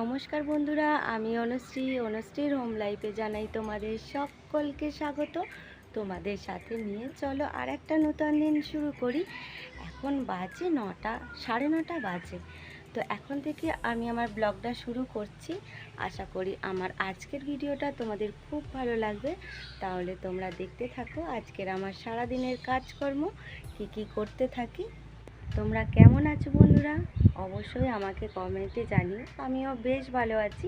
নমস্কার বন্ধুরা, আমি অনুশ্রী। অনুশ্রীর হোম লাইফে জানাই তোমাদের সকলকে স্বাগত। তোমাদের সাথে নিয়ে চলো আর একটা নতুন দিন শুরু করি। এখন বাজে নটা, সাড়ে নটা বাজে। তো এখন থেকে আমি আমার ব্লগটা শুরু করছি। আশা করি আমার আজকের ভিডিওটা তোমাদের খুব ভালো লাগবে। তাহলে তোমরা দেখতে থাকো আজকের আমার সারা দিনের কাজকর্ম, কি কি করতে থাকি। তোমরা কেমন আছো বন্ধুরা? অবশ্যই আমাকে কমেন্টে জানিও। আমিও বেশ ভালো আছি।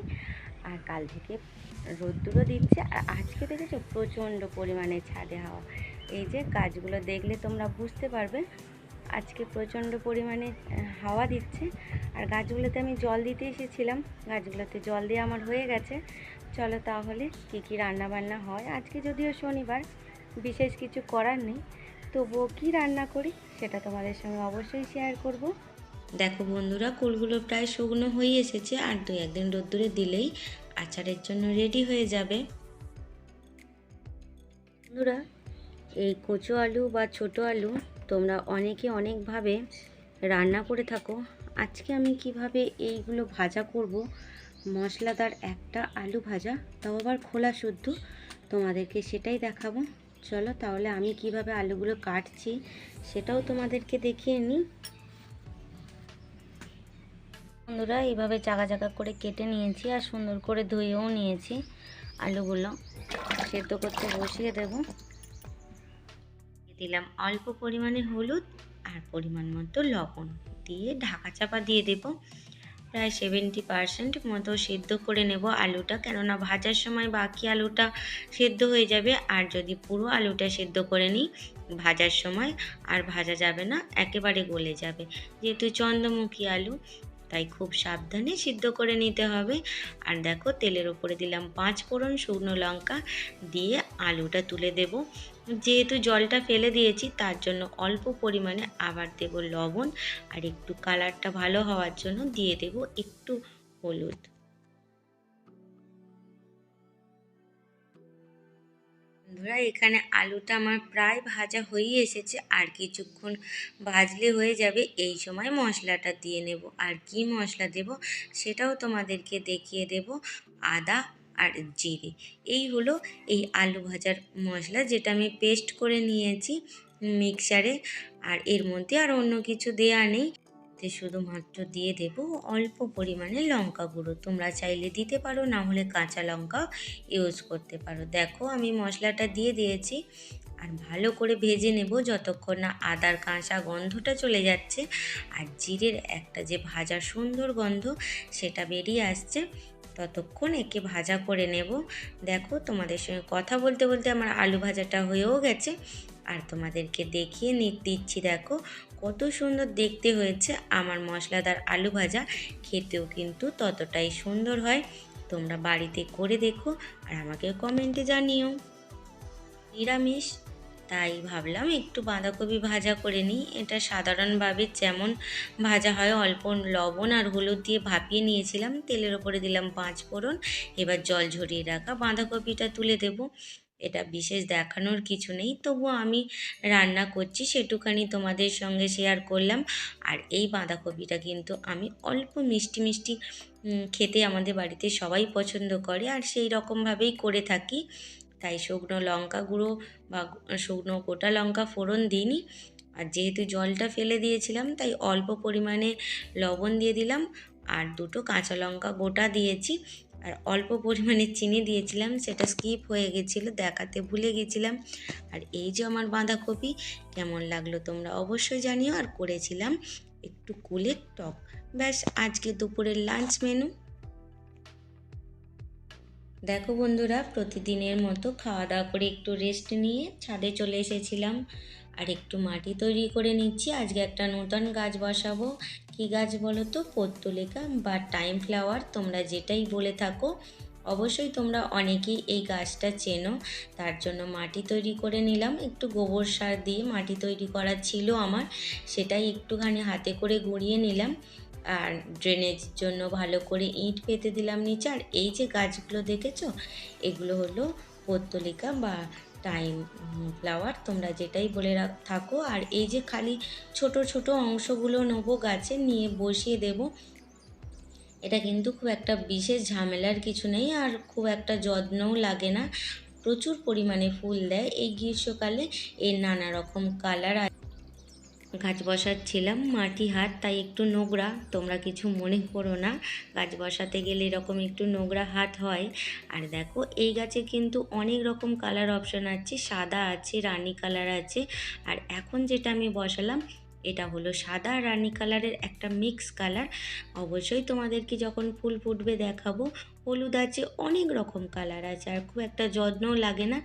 আর কাল থেকে রোদ্দুরও দিচ্ছে। আর আজকে দেখেছ প্রচণ্ড পরিমাণে ছাদে হাওয়া। এই যে গাছগুলো দেখলে তোমরা বুঝতে পারবে, আজকে প্রচণ্ড পরিমাণে হাওয়া দিচ্ছে। আর গাছগুলোতে আমি জল দিতে এসেছিলাম। গাছগুলোতে জল দিয়ে আমার হয়ে গেছে। চলো তাহলে কী কী রান্না বান্না হয়? আজকে যদিও শনিবার, বিশেষ কিছু করার নেই। তবুও কী রান্না করি সেটা তোমাদের সঙ্গে অবশ্যই শেয়ার করব। দেখো বন্ধুরা, কুলগুলো প্রায় শুকনো হয়ে এসেছে আর দু, একদিন রোদ্দুরে দিলেই আচারের জন্য রেডি হয়ে যাবে। বন্ধুরা, এই কচু আলু বা ছোট আলু তোমরা অনেকে অনেকভাবে রান্না করে থাকো। আজকে আমি কীভাবে এইগুলো ভাজা করব, মশলাদার একটা আলু ভাজা, তাও আবার খোলা শুদ্ধ, তোমাদেরকে সেটাই দেখাবো। চলো তাহলে আমি কীভাবে আলুগুলো কাটছি সেটাও তোমাদেরকে দেখিয়ে নিই। বন্ধুরা, এইভাবে চাকা চাকা করে কেটে নিয়েছি আর সুন্দর করে ধুয়েও নিয়েছি আলুগুলো। সেদ্ধ করতে বসিয়ে দেবো। দিলাম অল্প পরিমাণে হলুদ আর পরিমাণ মতো লবণ। দিয়ে ঢাকা চাপা দিয়ে দেব। প্রায় সেভেন্টি পারসেন্ট মতো সেদ্ধ করে নেব আলুটা। কেননা ভাজার সময় বাকি আলুটা সেদ্ধ হয়ে যাবে, আর যদি পুরো আলুটা সেদ্ধ করে নিই ভাজার সময় আর ভাজা যাবে না, একেবারে গলে যাবে। যেহেতু চন্দ্রমুখী আলু, তাই খুব সাবধানে সিদ্ধ করে নিতে হবে। আর দেখো তেলের ওপরে দিলাম পাঁচ ফোড়ন শুকনো লঙ্কা দিয়ে আলুটা তুলে দেব। যেহেতু জলটা ফেলে দিয়েছি, তার জন্য অল্প পরিমাণে আবার দেব লবণ আর একটু কালারটা ভালো হওয়ার জন্য দিয়ে দেব একটু হলুদ। বন্ধুরা, এখানে আলুটা আমার প্রায় ভাজা হয়ে এসেছে, আর কিছুক্ষণ ভাজলে হয়ে যাবে, এই সময় মশলাটা দিয়ে নেব। আর কি মশলা দেব সেটাও তোমাদেরকে দেখিয়ে দেব। আদা আর জিরে। এই হলো এই আলু ভাজার মশলা যেটা আমি পেস্ট করে নিয়েছি মিক্সারে আর এর মধ্যে আর অন্য কিছু দেয়া নেই। তে শুধুমাত্র দিয়ে দেব অল্প পরিমাণে লঙ্কা গুঁড়ো। তোমরা চাইলে দিতে পারো, না হলে কাঁচা লঙ্কা ইউজ করতে পারো। দেখো আমি মশলাটা দিয়ে দিয়েছি। আর ভালো করে ভেজে নেব যতক্ষণ না আদার কাঁচা গন্ধটা চলে যাচ্ছে। আর জিরের একটা যে ভাজা সুন্দর গন্ধ, সেটা বেরিয়ে আসছে। ততক্ষণ একে ভাজা করে নেব। দেখো তোমাদের সঙ্গে কথা বলতে বলতে আমার আলু ভাজাটা হয়েও গেছে। আর তোমাদেরকে দেখিয়ে দিচ্ছি, দেখো কত সুন্দর দেখতে হয়েছে আমার মশলাদার আলু ভাজা। খেতেও কিন্তু ততটাই সুন্দর হয়। তোমরা বাড়িতে করে দেখো আর আমাকে কমেন্টে জানিও। নিরামিষ। তাই ভাবলাম একটু বাঁধাকপি ভাজা করে নিই। এটা সাধারণভাবে যেমন ভাজা হয়, অল্প লবণ আর হলুদ দিয়ে ভাপিয়ে নিয়েছিলাম। তেলের ওপরে দিলাম পাঁচ ফোড়ন। এবার জল ঝরিয়ে রাখা বাঁধাকপিটা তুলে দেব। এটা বিশেষ দেখানোর কিছু নেই। তবুও আমি রান্না করছি, সেটুখানি তোমাদের সঙ্গে শেয়ার করলাম। আর এই বাঁধাকপিটা কিন্তু আমি অল্প মিষ্টি মিষ্টি খেতে আমাদের বাড়িতে সবাই পছন্দ করে। আর সেই রকমভাবেই করে থাকি। তাই শুকনো লঙ্কা গুঁড়ো বা শুকনো গোটা লঙ্কা ফোড়ন দিইনি। আর যেহেতু জলটা ফেলে দিয়েছিলাম, তাই অল্প পরিমাণে লবণ দিয়ে দিলাম আর দুটো কাঁচা লঙ্কা গোটা দিয়েছি। আর অল্প পরিমাণে চিনি দিয়েছিলাম, সেটা স্কিপ হয়ে গেছিল, দেখাতে ভুলে গেছিলাম। আর এই যে আমার বাঁধাকপি, কেমন লাগল তোমরা অবশ্যই জানিও। আর করেছিলাম একটু কুলের টক। ব্যাস, আজকে দুপুরের লাঞ্চ মেনু। দেখো বন্ধুরা, প্রতিদিনের মতো খাওয়া দাওয়া করে একটু রেস্ট নিয়ে ছাদে চলে এসেছিলাম। আর একটু মাটি তৈরি করে নিচ্ছি। আজকে একটা নতুন গাছ বসাবো। কী গাছ বলো তো? পত্তলিকা বা টাইম ফ্লাওয়ার, তোমরা যেটাই বলে থাকো। অবশ্যই তোমরা অনেকেই এই গাছটা চেনো। তার জন্য মাটি তৈরি করে নিলাম। একটু গোবর সার দিয়ে মাটি তৈরি করা ছিল আমার। সেটাই একটুখানি হাতে করে গুঁড়িয়ে নিলাম। আর ড্রেনেজ জন্য ভালো করে ইট পেতে দিলাম নিচে। আর এই যে গাছগুলো দেখেছ, এগুলো হলো পত্তলিকা বা টাইম ফ্লাওয়ার তোমরা যেটাই বলে থাকো। আর এই যে খালি ছোট ছোট অংশগুলো নেব গাছে, নিয়ে বসিয়ে দেব। এটা কিন্তু খুব একটা বিশেষ ঝামেলার কিছু নেই, আর খুব একটা যত্নও লাগে না। প্রচুর পরিমাণে ফুল দেয় এই গ্রীষ্মকালে। এর নানা রকম কালার গাছ বসাচ্ছিলাম, মাটি, হাত, তাই একটু নোংরা। তোমরা কিছু মনে করো না, গাছ বসাতে গেলে এরকম একটু নোংরা হাত হয়। আর দেখো, এই গাছে কিন্তু অনেক রকম কালার অপশন আছে, সাদা আছে, রানী কালার আছে। আর এখন যেটা আমি বসালাম, এটা হলো সাদা রানী কালারের একটা মিক্স কালার অবশ্যই তোমাদেরকে যখন ফুল ফুটবে দেখাবো, হলুদ আছে, অনেক রকম কালার আছে, আর খুব একটা যত্নও লাগে না।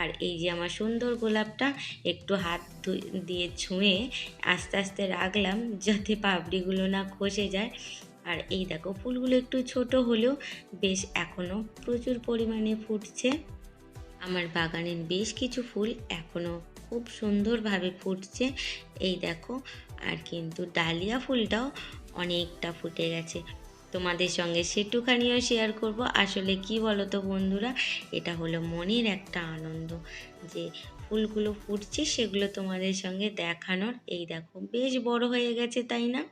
আর এই যে আমার সুন্দর গোলাপটা একটু হাত দিয়ে ছুঁয়ে আস্তে আস্তে রাখলাম যাতে পাপড়িগুলো না খসে যায়। আর এই দেখো ফুলগুলো একটু ছোট হলেও বেশ এখনও প্রচুর পরিমাণে ফুটছে। আমার বাগানের বেশ কিছু ফুল এখনও খুব সুন্দরভাবে ফুটছে। এই দেখো, আর কিন্তু ডালিয়া ফুলটাও অনেকটা ফুটে গেছে। তোমাদের সঙ্গে সেটুখানিও শেয়ার করব। আসলে কি বলো তো বন্ধুরা, এটা হলো মনের একটা আনন্দ যে ফুলগুলো ফুটছে, সেগুলো তোমাদের সঙ্গে দেখানোর। এই দেখো, বেশ বড় হয়ে গেছে, তাই না?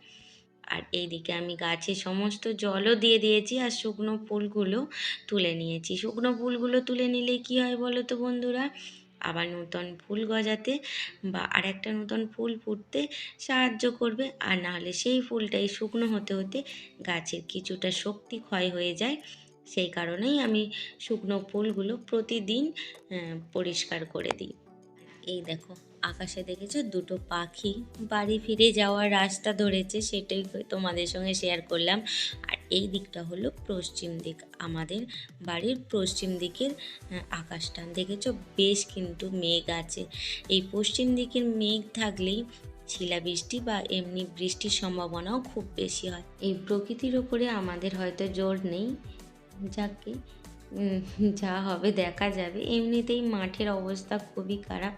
আর এইদিকে আমি গাছে সমস্ত জলও দিয়ে দিয়েছি আর শুকনো ফুলগুলো তুলে নিয়েছি। শুকনো ফুলগুলো তুলে নিলে কি হয় বলো তো বন্ধুরা? আবার নতুন ফুল গজাতে বা আরেকটা নতুন ফুল ফুটতে সাহায্য করবে। আর নাহলে সেই ফুলটাই শুকনো হতে হতে গাছের কিছুটা শক্তি ক্ষয় হয়ে যায়। সেই কারণেই আমি শুকনো ফুলগুলো প্রতিদিন পরিষ্কার করে দিই। এই দেখো, আকাশে দেখেছ? দুটো পাখি বাড়ি ফিরে যাওয়ার রাস্তা ধরেছে। সেটাই তোমাদের সঙ্গে শেয়ার করলাম। আর এই দিকটা হলো পশ্চিম দিক। আমাদের বাড়ির পশ্চিম দিকের আকাশটা। দেখেছ? বেশ কিন্তু মেঘ আছে। এই পশ্চিম দিকের মেঘ থাকলেই শিলাবৃষ্টি বা এমনি বৃষ্টির সম্ভাবনাও খুব বেশি হয়। এই প্রকৃতির ওপরে আমাদের হয়তো জোর নেই। যাকে যা হবে দেখা যাবে। এমনিতেই মাঠের অবস্থা খুবই খারাপ।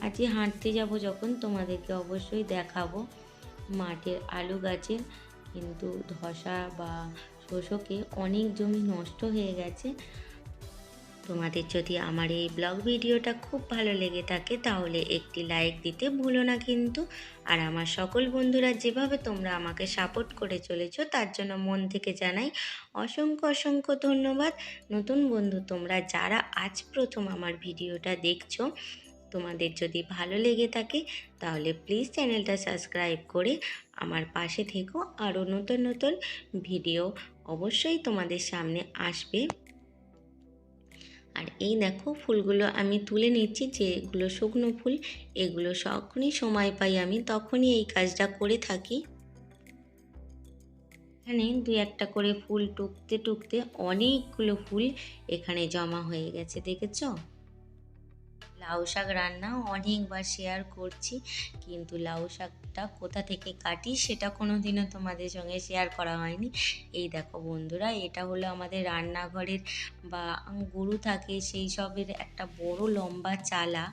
আজকে হাঁটতে যাব যখন, তোমাদেরকে অবশ্যই দেখাবো। মাঠের আলু গাছের কিন্তু ধসা বা শোষকে অনেক জমি নষ্ট হয়ে গেছে। তোমাদের যদি আমার এই ব্লগ ভিডিওটা খুব ভালো লেগে থাকে, তাহলে একটি লাইক দিতে ভুলো না কিন্তু। আর আমার সকল বন্ধুরা যেভাবে তোমরা আমাকে সাপোর্ট করে চলেছো, তার জন্য মন থেকে জানাই অসংখ্য অসংখ্য ধন্যবাদ। নতুন বন্ধু তোমরা যারা আজ প্রথম আমার ভিডিওটা দেখছ তোমাদের যদি ভালো লেগে থাকে, তাহলে প্লিজ চ্যানেলটা সাবস্ক্রাইব করে আমার পাশে থেকো। আরও নতুন নতুন ভিডিও অবশ্যই তোমাদের সামনে আসবে। আর এই দেখো ফুলগুলো আমি তুলে নিচ্ছি, যেগুলো শুকনো ফুল, এগুলো যখনই সময় পাই আমি তখনই এই কাজটা করে থাকি। এখানে দুই একটা করে ফুল টুকতে টুকতে অনেকগুলো ফুল এখানে জমা হয়ে গেছে, দেখেছ? লাউ শাক রান্না অনেকবার শেয়ার করছি। কিন্তু লাউ শাকটা কোথা থেকে কাটি সেটা কোনো দিনও তোমাদের সঙ্গে শেয়ার করা হয়নি। এই দেখো বন্ধুরা, এটা হলো আমাদের রান্নাঘরের বা গরু থাকে সেই সবের একটা বড় লম্বা চালা।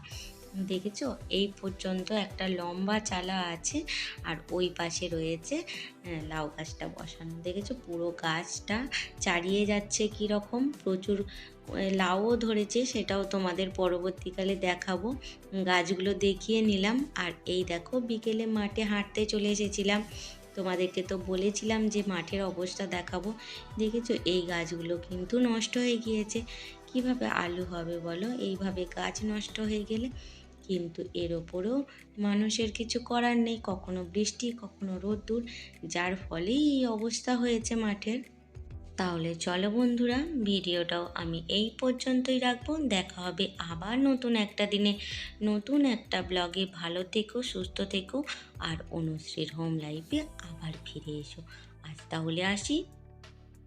দেখেছ? এই পর্যন্ত একটা লম্বা চালা আছে আর ওই পাশে রয়েছে লাউ গাছটা বসানো। দেখেছ? পুরো গাছটা চারিয়ে যাচ্ছে কীরকম? প্রচুর লাউও ধরেছে, সেটাও তোমাদের পরবর্তীকালে দেখাবো। গাছগুলো দেখিয়ে নিলাম। আর এই দেখো, বিকেলে মাঠে হাঁটতে চলে এসেছিলাম। তোমাদেরকে তো বলেছিলাম যে মাঠের অবস্থা দেখাবো। দেখেছ, এই গাছগুলো কিন্তু নষ্ট হয়ে গিয়েছে। কীভাবে আলু হবে বলো? এইভাবে গাছ নষ্ট হয়ে গেলে কিন্তু এর ওপরেও মানুষের কিছু করার নেই। কখনো বৃষ্টি, কখনো রোদ্দুর, যার ফলেই এই অবস্থা হয়েছে মাঠের। তাহলে চলো বন্ধুরা, ভিডিওটাও আমি এই পর্যন্তই রাখব। দেখা হবে আবার নতুন একটা দিনে, নতুন একটা ব্লগে। ভালো থেকো, সুস্থ থেকো, আর অনুশ্রীর হোম লাইফে আবার ফিরে এসো। আজ তাহলে আসি।